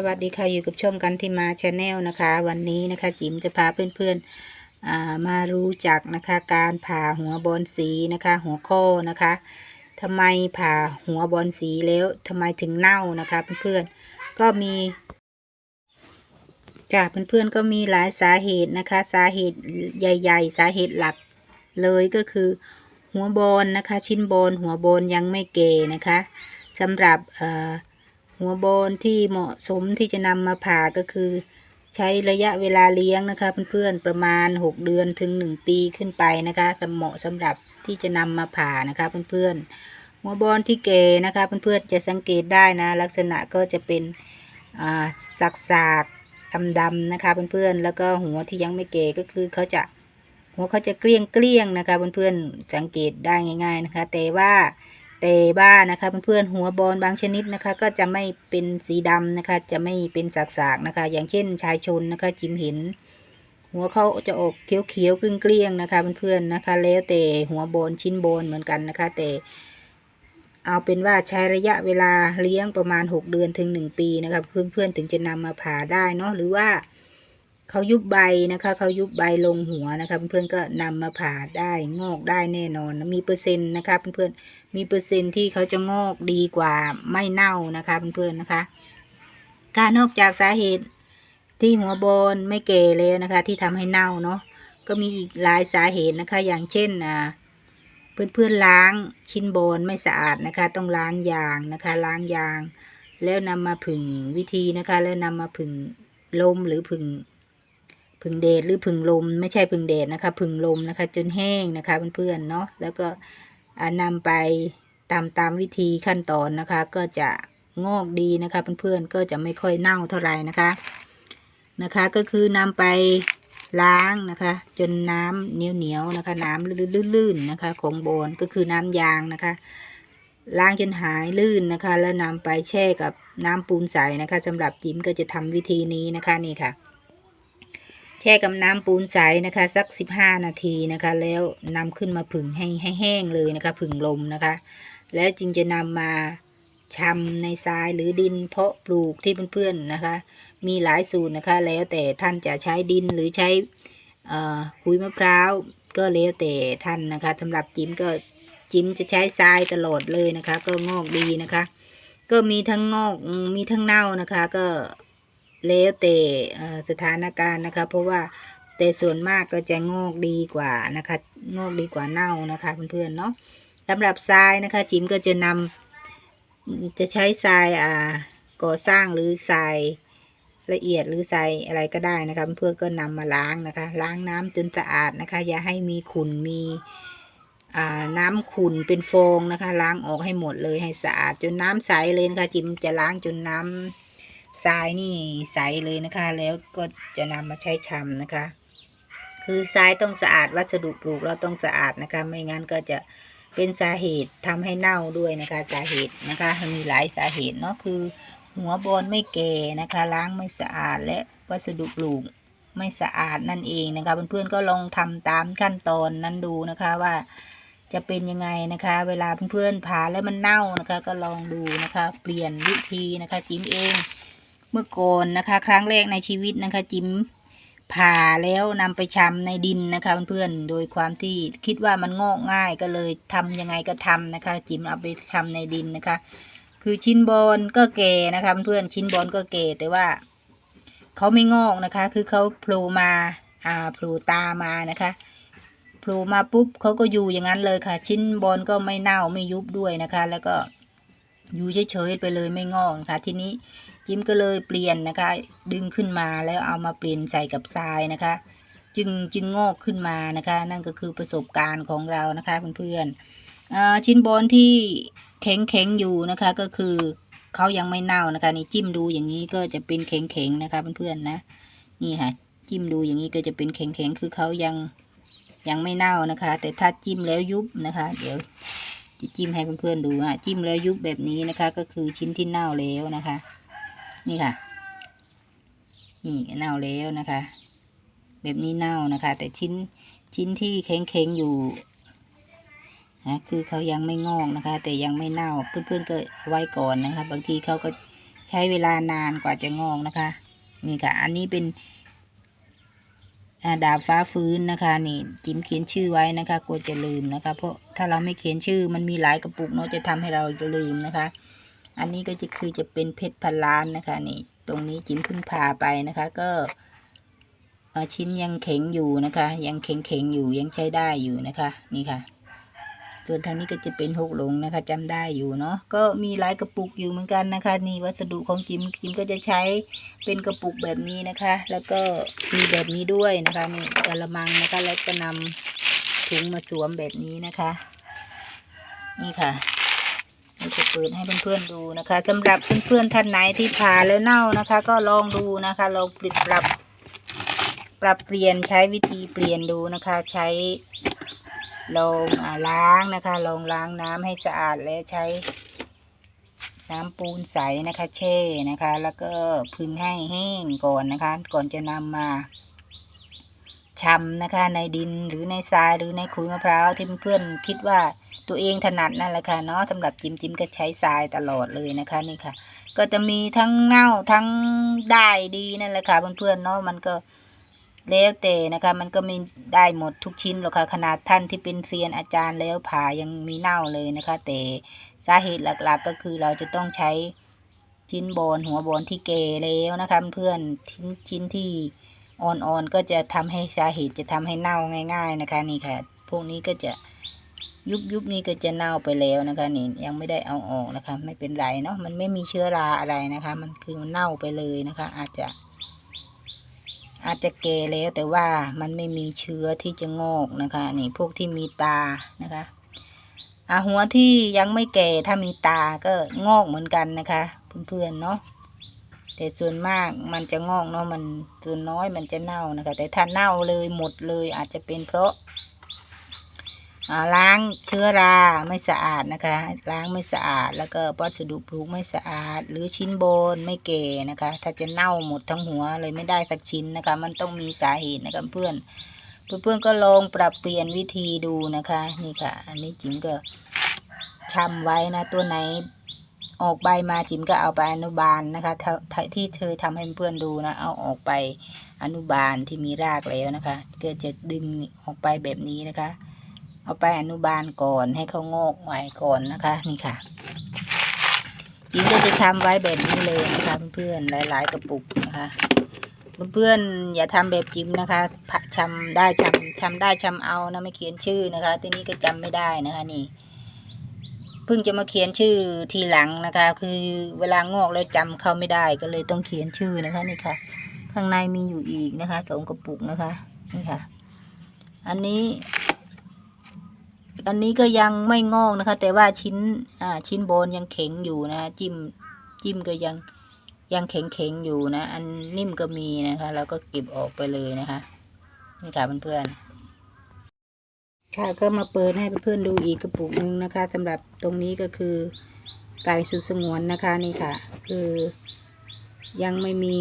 สวัสดีค่ะอยู่กับช่องกันที่มาชาแนลนะคะ วันนี้นะคะจิ๋มจะพาเพื่อนๆมารู้จักนะคะ การผ่าหัวบอลสีนะคะ หัวข้อนะคะทำไมผ่าหัวบอลสีแล้วทำไมถึงเน่านะคะเพื่อนๆก็มีจ้ะเพื่อนๆก็มีหลายสาเหตุนะคะ สาเหตุใหญ่ ๆ สาเหตุหลักเลยก็คือ หัวบอลนะคะ ชิ้นบอลหัวบอลยังไม่เกนะคะสำหรับเอ่อ หัวโบนที่เหมาะสมที่จะนำมาผ่าก็คือ ใช้ระยะเวลาเลี้ยงนะคะเพื่อนๆประมาณ 6 เดือนถึง 1 ปีขึ้นไปนะคะสำเหมาะสำหรับที่จะนำมาผ่านะคะเพื่อนๆหัวบอลที่เกนะคะเพื่อนๆจะสังเกตได้นะลักษณะก็จะเป็นอ่าสักสากดำๆนะคะเพื่อนๆแล้วก็หัวที่ยังไม่เกก็คือเขาจะหัวเขาจะเกลี้ยงเกลี้ยงนะคะเพื่อนๆสังเกตได้ง่าย ๆนะคะ แต่ว่า แต่บ้านะคะเพื่อนๆหัวบอลบางชนิดนะคะ ก็จะไม่เป็นสีดำนะคะ จะไม่เป็นสากๆนะคะ อย่างเช่นชายชนนะคะ จิมเห็น หัวเขาจะออกเขียวๆเกลี้ยงๆนะคะเพื่อนๆนะคะ แล้วแต่หัวบอลชิ้นบอลเหมือนกันนะคะ แต่เอาเป็นว่าใช้ระยะเวลาเลี้ยงประมาณ 6 เดือนถึง 1 ปีนะคะเพื่อนๆถึงจะนำมาผ่าได้เนาะหรือว่า เขายุบใบนะคะเขายุบใบลงหัวนะคะเพื่อนๆก็นำมาผ่าได้งอกได้แน่นอนมีเปอร์เซ็นต์นะคะเพื่อนๆมีเปอร์เซ็นต์ที่เขาจะงอกดีกว่าไม่เน่านะคะเพื่อนๆนะคะการนอกจากสาเหตุที่หัวบอลไม่เก่แล้วนะคะ ที่ทำให้เน่าเนาะก็มีอีกหลายสาเหตุนะคะ อย่างเช่นอ่าเพื่อนๆล้างชิ้นบอลไม่สะอาดนะคะ ต้องล้างยางนะคะ ล้างยาง แล้วนำมาผึ่งวิธีนะคะ แล้วนำมาผึ่งลมหรือผึ่ง ผึ่งแดดหรือผึ่งลม ไม่ใช่ผึ่งแดดนะคะผึ่งลมนะคะ จนแห้งนะคะเพื่อนๆเนาะแล้วก็อ่านำไปตามตามวิธีขั้นตอนนะคะ ก็จะงอกดีนะคะเพื่อนๆก็จะไม่ค่อยเน่าเท่าไหร่นะคะนะคะ ก็คือนำไปล้างนะคะ จนน้ำเหนียวๆนะคะ น้ำลื่นๆนะคะ ของโบนก็คือน้ำยางนะคะล้างจนหายลื่นนะคะ แล้วนำไปแช่กับน้ำปูนใสนะคะสำหรับจิ๋มก็จะทำวิธีนี้นะคะนี่ค่ะ แช่กับน้ำปูนใสนะคะ สัก 15 นาทีนะคะ แล้วนำขึ้นมาผึ่งให้ให้แห้งเลยนะคะ ผึ่งลมนะคะ แล้วจึงจะนำมาชำในทรายหรือดินเพาะปลูกที่เพื่อนๆนะคะ มีหลายสูตรนะคะ แล้วแต่ท่านจะใช้ดินหรือใช้เอ่อขุยมะพร้าวก็แล้วแต่ท่านนะคะสำหรับจิ้มก็จิ้มจะใช้ทรายตลอดเลยนะคะ ก็งอกดีนะคะ ก็มีทั้งงอกมีทั้งเน่านะคะ ก็ แล้วแต่สถานการณ์นะคะ เพราะว่าแต่ส่วนมากก็จะงอกดีกว่านะคะ งอกดีกว่าเน่านะคะเพื่อนๆเนาะสำหรับทรายนะคะ จิมก็จะนำจะใช้ทรายอ่าก่อสร้างหรือทรายละเอียดหรือทรายอะไรก็ได้นะคะเพื่อนก็นำมาล้างนะคะ ล้างน้ำจนสะอาดนะคะ อย่าให้มีขุ่นมีอ่าน้ำขุ่นเป็นฟองนะคะ ล้างออกให้หมดเลยให้สะอาดจนน้ำใสเลยนะคะ จิมจะล้างจนน้ำ ทรายนี่ใสเลยนะคะ แล้วก็จะนำมาใช้ชำนะคะ คือทรายต้องสะอาดวัสดุปลูกเราต้องสะอาดนะคะ ไม่งั้นก็จะเป็นสาเหตุทำให้เน่าด้วยนะคะสาเหตุนะคะมีหลายสาเหตุเนาะคือ หัวบอลไม่แก่นะคะ ล้างไม่สะอาดและวัสดุปลูกไม่สะอาดนั่นเองนะคะเพื่อนๆก็ลองทำตามขั้นตอนนั้นดูนะคะว่าจะเป็นยังไงนะคะ เวลาเพื่อนๆผ่าแล้วมันเน่านะคะ ก็ลองดูนะคะ เปลี่ยนวิธีนะคะจิ้มเอง เมื่อก่อนนะคะ ครั้งแรกในชีวิตนะคะ จิมผ่าแล้วนำไปชำในดินนะคะเพื่อนๆ โดยความที่คิดว่ามันงอกง่ายก็เลยทำยังไงก็ทำนะคะ จิมเอาไปชำในดินนะคะ คือชิ้นบอลก็แก่นะคะเพื่อนๆชิ้นบอลก็แก่แต่ว่าเขาไม่งอกนะคะ คือเขาโผล่มาอ่าโผล่ตามานะคะโผล่มาปุ๊บเขาก็อยู่อย่างนั้นเลยค่ะ ชิ้นบอลก็ไม่เน่าไม่ยุบด้วยนะคะ แล้วก็อยู่เฉยๆไปเลยไม่งอกนะคะทีนี้ จิมก็เลยเปลี่ยนนะคะ ดึงขึ้นมาแล้วเอามาเปลี่ยนใส่กับทรายนะคะ จึงจึงงอกขึ้นมานะคะ นั่นก็คือประสบการณ์ของเรานะคะเพื่อนๆอ่าชิ้นบอลที่แข็งแข็งอยู่นะคะก็คือเขายังไม่เน่านะคะนี่จิ้มดูอย่างนี้ก็จะเป็นแข็งแข็งนะคะเพื่อนๆนะนี่ค่ะจิ้มดูอย่างนี้ก็จะเป็นแข็งแข็งคือเขายังยังไม่เน่านะคะ แต่ถ้าจิ้มแล้วยุบนะคะ เดี๋ยวจะจิ้มให้เพื่อนๆดูอะจิ้มแล้วยุบแบบนี้นะคะ ก็คือชิ้นที่เน่าแล้วนะคะ นี่ค่ะ นี่เน่าแล้วนะคะ แบบนี้เน่านะคะ แต่ชิ้นชิ้นที่แข็งๆอยู่นะคือเขายังไม่งอกนะคะ แต่ยังไม่เน่าเพื่อนๆก็ไว้ก่อนนะคะ บางทีเขาก็ใช้เวลานานกว่าจะงอกนะคะ นี่ค่ะ อันนี้เป็นดาบฟ้าฟื้นนะคะ นี่จิมเขียนชื่อไว้นะคะกลัวจะลืมนะคะ เพราะถ้าเราไม่เขียนชื่อมันมีหลายกระปุกเนาะจะทำให้เราลืมนะคะ อันนี้ก็จะคือจะเป็นเพชรพันล้านนะคะนี่ตรงนี้จิมพิ่งผ่าไปนะคะ ก็ชิ้นยังแข็งอยู่นะคะ ยังแข็งแข็งอยู่ยังใช้ได้อยู่นะคะนี่ค่ะ ส่วนทางนี้ก็จะเป็นหกหลงนะคะจำได้อยู่เนาะก็มีหลายกระปุกอยู่เหมือนกันนะคะ นี่วัสดุของจิมจิมก็จะใช้เป็นกระปุกแบบนี้นะคะ แล้วก็มีแบบนี้ด้วยนะคะนี่กระมังนะคะแล้วก็นำถุงมาสวมแบบนี้นะคะ นี่ค่ะ เราจะเปิดให้เพื่อนๆดูนะคะสำหรับเพื่อนๆท่านไหนที่ผ่าแล้วเน่านะคะ ก็ลองดูนะคะลองปรับปรับ ปรับเปลี่ยนใช้วิธีเปลี่ยนดูนะคะ ใช้ลองอล้างนะคะลองล้างน้ำให้สะอาดแล้วใช้ น้ำปูนใสนะคะ แช่นะคะ แล้วก็พึงให้แห้งก่อนนะคะ ก่อนจะนำมา ชำนะคะในดินหรือในทรายหรือในขุยมะพร้าวที่เพื่อนคิดว่าตัวเองถนัดนั่นแหละค่ะเนาะสำหรับจิมจิมก็ใช้ทรายตลอดเลยนะคะนี่ค่ะ ก็จะมีทั้งเน่าทั้งได้ดีนั่นแหละค่ะเพื่อนๆเนาะมันก็แล้วแต่นะคะมันก็มีได้หมดทุกชิ้นหรอกค่ะขนาดท่านที่เป็นเซียนอาจารย์แล้วผ่ายังมีเน่าเลยนะคะ แต่สาเหตุหลักๆก็คือเราจะต้องใช้ชิ้นบอนหัวบอนที่เกแล้วนะคะเพื่อนชิ้นชิ้นที่ อ่อนๆก็จะทำให้สาเหตุจะทำให้เน่าง่าย ๆนะคะ นี่ค่ะ พวกนี้ก็จะยุบยุบนี้ก็จะเน่าไปแล้วนะคะ นี่ยังไม่ได้เอาออกนะคะ ไม่เป็นไรเนาะมันไม่มีเชื้อราอะไรนะคะ มันคือมันเน่าไปเลยนะคะ อาจจะ อาจจะแก่แล้วแต่ว่ามันไม่มีเชื้อที่จะงอกนะคะ นี่พวกที่มีตานะคะอะหัวที่ยังไม่แก่ถ้ามีตาก็งอกเหมือนกันนะคะ เพื่อนๆเนาะ แต่ส่วนมากมันจะงอกเนาะมันส่วนน้อยมันจะเน่านะคะ แต่ถ้าเน่าเลยหมดเลยอาจจะเป็นเพราะล้างเชื้อราไม่สะอาดนะคะ ล้างไม่สะอาด แล้วก็วัสดุปลูกไม่สะอาด หรือชิ้นโบนไม่แก่นะคะ ถ้าจะเน่าหมดทั้งหัวเลยไม่ได้สักชิ้นนะคะ มันต้องมีสาเหตุนะคะเพื่อนเพื่อนๆก็ลองปรับเปลี่ยนวิธีดูนะคะ นี่ค่ะ อันนี้จิ๋มก็ชำไว้นะตัวไหน ออกใบมาจิ๋มก็เอาไปอนุบาลนะคะที่เธอทำให้เพื่อนดูนะ เอาออกไปอนุบาลที่มีรากแล้วนะคะก็จะดึงออกไปแบบนี้นะคะ เอาไปอนุบาลก่อนให้เขางอกใหม่ก่อนนะคะ นี่ค่ะจิ๋มก็จะทำไว้แบบนี้เลยนะคะเพื่อนๆหลาย ๆ กระปุกนะคะเพื่อนๆอย่าทำแบบจิมนะคะพะชำได้ชำชำได้ชำเอานะไม่เขียนชื่อนะคะทีนี้ก็จำไม่ได้นะคะนี่ เพิ่งจะมาเขียนชื่อทีหลังนะคะ คือเวลางอกแล้วจำเขาไม่ได้ก็เลยต้องเขียนชื่อนะคะนี่ค่ะ ข้างในมีอยู่อีกนะคะสองกระปุกนะคะนี่ค่ะ อันนี้ อันนี้ก็ยังไม่งอกนะคะ แต่ว่าชิ้นอ่าชิ้นบนยังแข็งอยู่นะะจิ้มจิ้มก็ยังยังแข็งๆอยู่นะ อันนิ่มก็มีนะคะเราก็เก็บออกไปเลยนะคะ นี่ค่ะเพื่อนๆ ค่ะก็มาเปิดให้เพื่อนๆดูอีกกระปุกหนึ่งนะคะสำหรับตรงนี้ก็คือไก่สุดสงวนนะคะนี่ค่ะ คือยังไม่มี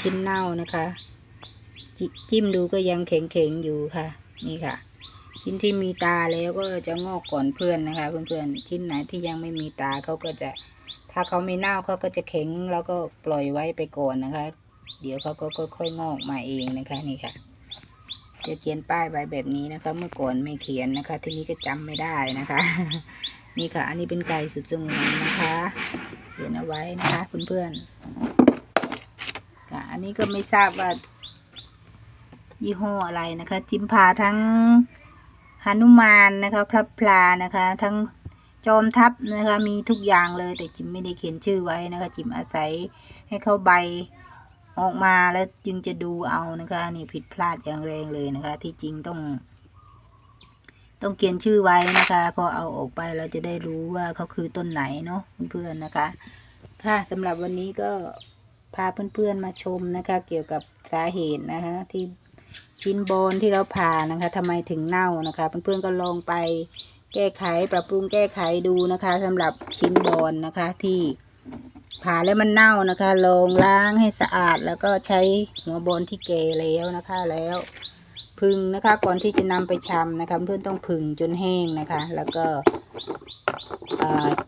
ชิ้นเน่านะคะจิจิ้มดูก็ยังแข็งๆอยู่ค่ะ นี่ค่ะ ชิ้นที่มีตาแล้วก็จะงอกก่อนเพื่อนนะคะ เพื่อนๆชิ้นไหนที่ยังไม่มีตาเขาก็จะ ถ้าเขาไม่เน่าเขาก็จะแข็งแล้วก็ปล่อยไว้ไปก่อนนะคะ เดี๋ยวเขาก็ค่อยๆงอกมาเองนะคะนี่ค่ะ จะเขียนป้ายไว้แบบนี้นะคะ เมื่อก่อนไม่เขียนนะคะ ทีนี้ก็จำไม่ได้นะคะ นี่ค่ะ อันนี้เป็นไก่สุดสงวนนะคะเขียนเอาไว้นะคะเพื่อนๆค่ะอันนี้ก็ไม่ทราบว่า ยี่ห้ออะไรนะคะ จิมพาทั้งหนุมานนะคะพระพลานะคะ ทั้งจอมทัพนะคะ มีทุกอย่างเลยแต่จิมไม่ได้เขียนชื่อไว้นะคะ จิมอาศัยให้เขาใบ ออกมาแล้วจึงจะดูเอานะคะ นี่ผิดพลาดอย่างแรงเลยนะคะ ที่จริงต้อง ต้องเขียนชื่อไว้นะคะ พอเอาออกไปเราจะได้รู้ว่าเขาคือต้นไหนเนาะเพื่อนๆนะคะ ค่ะสำหรับวันนี้ก็พาเพื่อนๆมาชมนะคะ เกี่ยวกับสาเหตุนะคะ ที่ชิ้นโบนที่เราผ่านะคะทำไมถึงเน่านะคะ เพื่อนๆก็ลองไปแก้ไขปรับปรุงแก้ไขดูนะคะสำหรับชิ้นบอลนะคะที่ ผ่าแล้วมันเน่านะคะลงล้างให้สะอาดแล้วก็ใช้หัวบอลที่เกแล้วนะคะแล้วเผึ่งนะคะก่อนที่จะนำไปชำนะคะเพื่อนต้องผึ่งจนแห้งนะคะ แล้วก็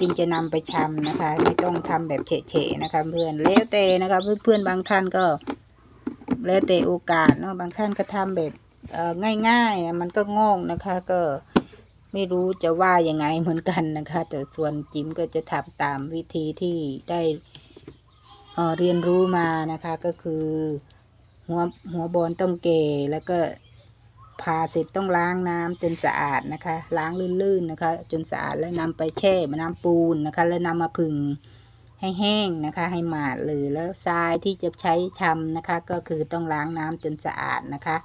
จึงจะนำไปชำนะคะ ไม่ต้องทำแบบเฉะๆนะคะเพื่อนแล้วแต่นะคะเพื่อนๆบางท่านก็แล้วแต่โอกาสเนาะบางท่านก็ทำแบบง่ายๆนะมันก็งอกนะคะ ก็ ไม่รู้จะว่ายังไงเหมือนกันนะคะ แต่ส่วนจิ๋มก็จะทำตามวิธีที่ได้เเรียนรู้มานะคะก็คือหัวหัวบอลต้องเกแล้วก็ผ่าเสร็จต้องล้างน้ำจนสะอาดนะคะ ล้างลื่นๆนะคะ จนสะอาดแล้วนำไปแช่น้ำปูนนะคะ แล้วนำมาผึ่งให้แห้งนะคะ ให้หมาดเลยแล้วทรายที่จะใช้ชำนะคะ ก็คือต้องล้างน้ำจนสะอาดนะคะ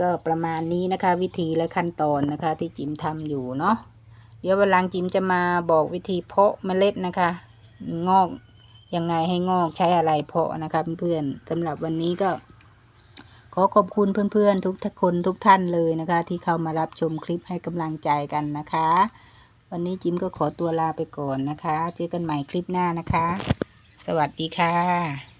ก็ประมาณนี้นะคะ วิธีและขั้นตอนนะคะ ที่จิมทำอยู่เนาะเดี๋ยววันหลังจิมจะมาบอกวิธีเพาะเมล็ดนะคะ งอกยังไงให้งอกใช้อะไรเพาะนะคะเพื่อนๆสำหรับวันนี้ก็ ขอขอบคุณเพื่อนๆ ทุกคนทุกท่านเลยนะคะ ที่เข้ามารับชมคลิปให้กำลังใจกันนะคะ วันนี้จิมก็ขอตัวลาไปก่อนนะคะ เจอกันใหม่คลิปหน้านะคะ สวัสดีค่ะ